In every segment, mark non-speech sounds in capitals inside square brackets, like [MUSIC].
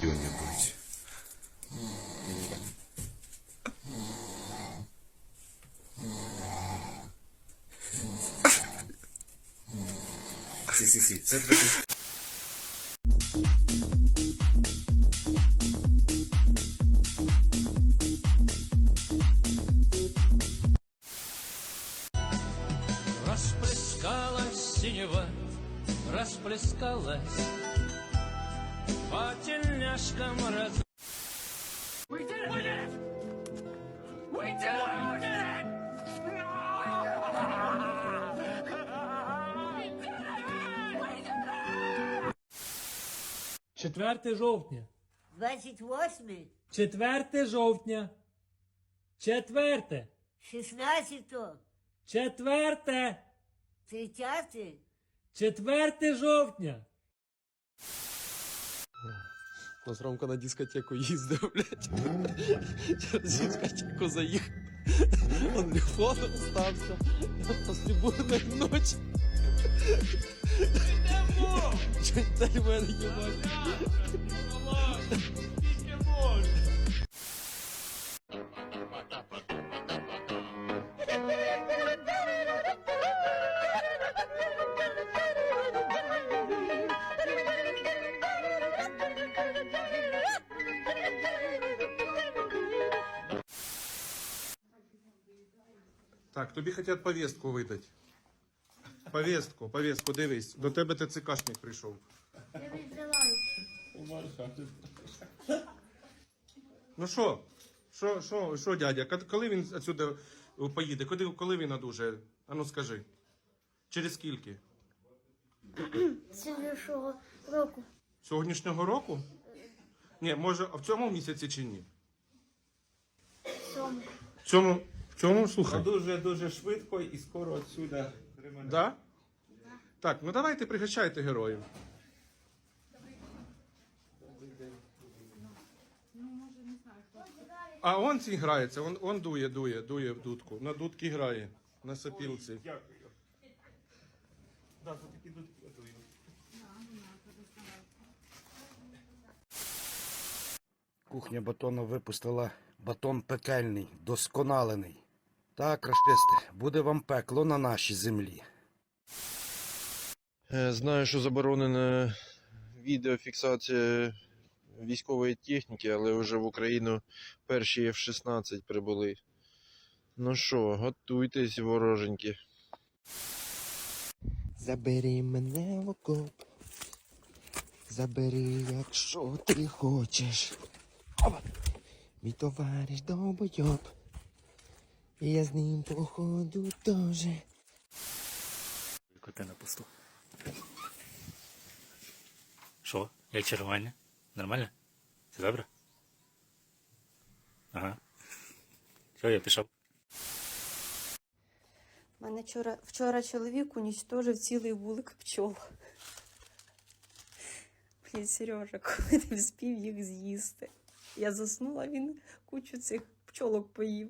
где-нибудь. Сі, сі, сі, це треба. Расплескалась синева, расплескалась по тельняшкам раз... We did it! We did it! We did it! We did it! Четверте жовтня. 28, Четверте жовтня. Четверте. 16, Четверте. 30, Четверте жовтня. Нас Ромка на дискотеку їздив, блядь. Через дискотеку заїхав. Он телефон остався. Після бурної ночі. Чуть дай мене їбать. Так, тобі хочуть повістку видати. Повістку, повістку, дивись. До тебе ТЦКшник прийшов. Ну що? Що, що, що, дядя? Коли він отсюди поїде? Коли, коли він одужає? А ну скажи. Через скільки? Цілішого року. Сьогоднішнього року? Ні, може, а в цьому місяці чи ні? В цьому, в цьому, слухай. Дуже дуже швидко і скоро отсюда. Да? Так, ну давайте пригощайте героїв. А он ці грається, он, он дує, дує, дує в дудку. На дудки грає, на сопілці. Дякую. Да, тут такі тут готуємо. Кухня батону випустила батон пекельний, досконалений. Так, рашисти, буде вам пекло на нашій землі. Е, Знаю, що заборонена відеофіксація військової техніки, але вже в Україну перші F-16 прибули. Ну що, готуйтесь, вороженьки. Забери мене в окоп. Забери, якщо ти хочеш. Опа! Мій товариш довбойоб. І я з ним походу теж. Коти на посту. Що? Як чергування? Нормально? Все добре? Ага. Все, я пішов. Мене вчора, вчора чоловік унічтожив цілий вулик пчол. Блін, Сережа, коли ти вспів їх з'їсти. Я заснула, він кучу цих пчолок поїв.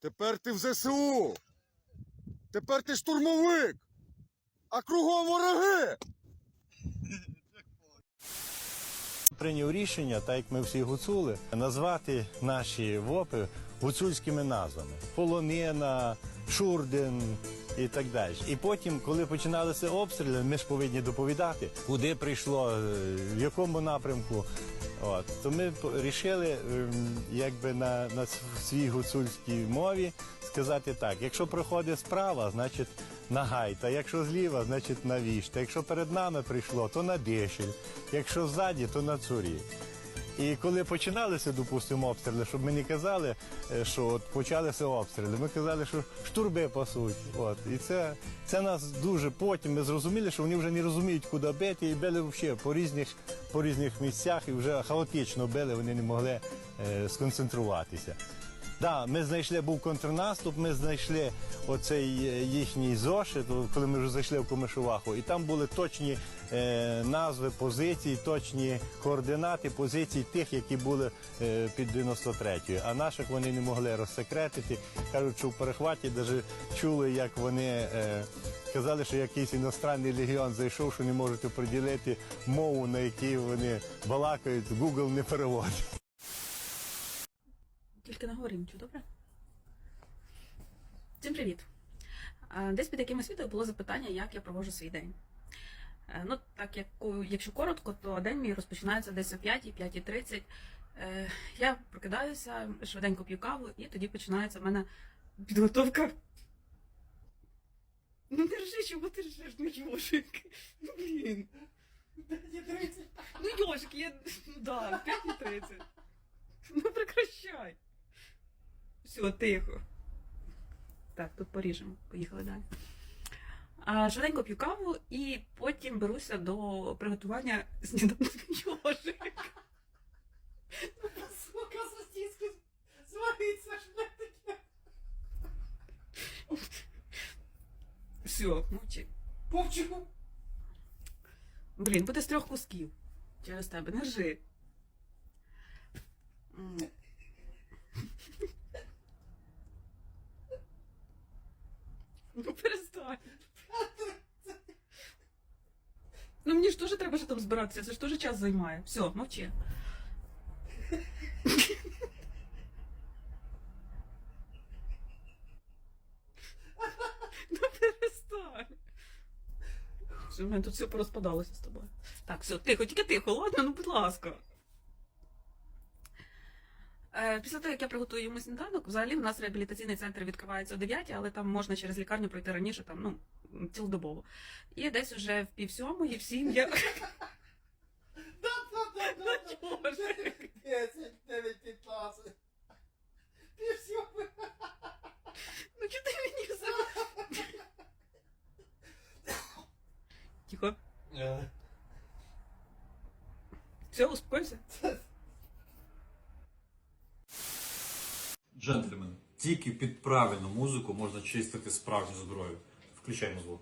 Тепер ти в ЗСУ. Тепер ти штурмовик. А кругом вороги. Прийняв рішення, так як ми всі гуцули, назвати наші ВОПи гуцульськими назвами: Полонина, Шурден і так далі. І потім, коли починалися обстріли, ми ж повинні доповідати, куди прийшло, е, в якому напрямку. От то ми вирішили, якби на, на свій гуцульській мові сказати так: якщо проходить справа, значить на гайта, якщо зліва, значить на вішта. Якщо перед нами прийшло, то на дешель, якщо ззаді, то на цурі. І коли починалися, допустимо, обстріли, щоб ми не казали, е, що от почалися обстріли, ми казали, що штурби пасуть. От. І це, це нас дуже потім ми зрозуміли, що вони вже не розуміють, куди бити, і били взагалі по різних, по різних місцях, і вже хаотично били, вони не могли е, сконцентруватися. Да, ми знайшли, був контрнаступ, ми знайшли оцей е, їхній зошит, коли ми вже зайшли в Комишуваху, і там були точні е, назви позицій, точні координати позицій тих, які були е, під 93-ю. А наших вони не могли розсекретити. Кажуть, що в перехваті навіть чули, як вони е, казали, що якийсь іностранний легіон зайшов, що не можуть оприділити мову, на якій вони балакають, Google не переводить. Тільки не говори нічого, добре? Всім привіт! Десь під якимось відео було запитання, як я проводжу свій день. Е, Ну, так як якщо коротко, то день мій розпочинається десь о 5, 5.30. Е, Я прокидаюся, швиденько п'ю каву, і тоді починається в мене підготовка. Ну не ржи, чому ти ржеш, ну йошик. Ну блін. Ну йошик, я. Ну да, 5.30. Ну прекращай. Все, тихо. Так, тут поріжемо. Поїхали далі. А, швиденько п'ю каву і потім беруся до приготування сніданку [LAUGHS] йожик. Сука, сосиски звариться таке. Все, мовчи. Мовчу. Блін, буде з трьох кусків. Через тебе, не Ну перестань. Ну мені ж теж треба ж там збиратися, це ж теж час займає. Все, мовчи. Ну перестань. В мене тут все порозпадалося з тобою. Так, все, тихо, тільки тихо, ладно, ну будь ласка. Е, Після того, як я приготую йому сніданок, взагалі в нас реабілітаційний центр відкривається о 9, але там можна через лікарню пройти раніше, там, ну, цілодобово. І десь уже в пів сьомої, в сім я. 10, 9, 15. Ну чого ти мені за... Тихо. Все, успокойся. Джентльмен, тільки під правильну музику можна чистити справжню зброю. Включаємо звук.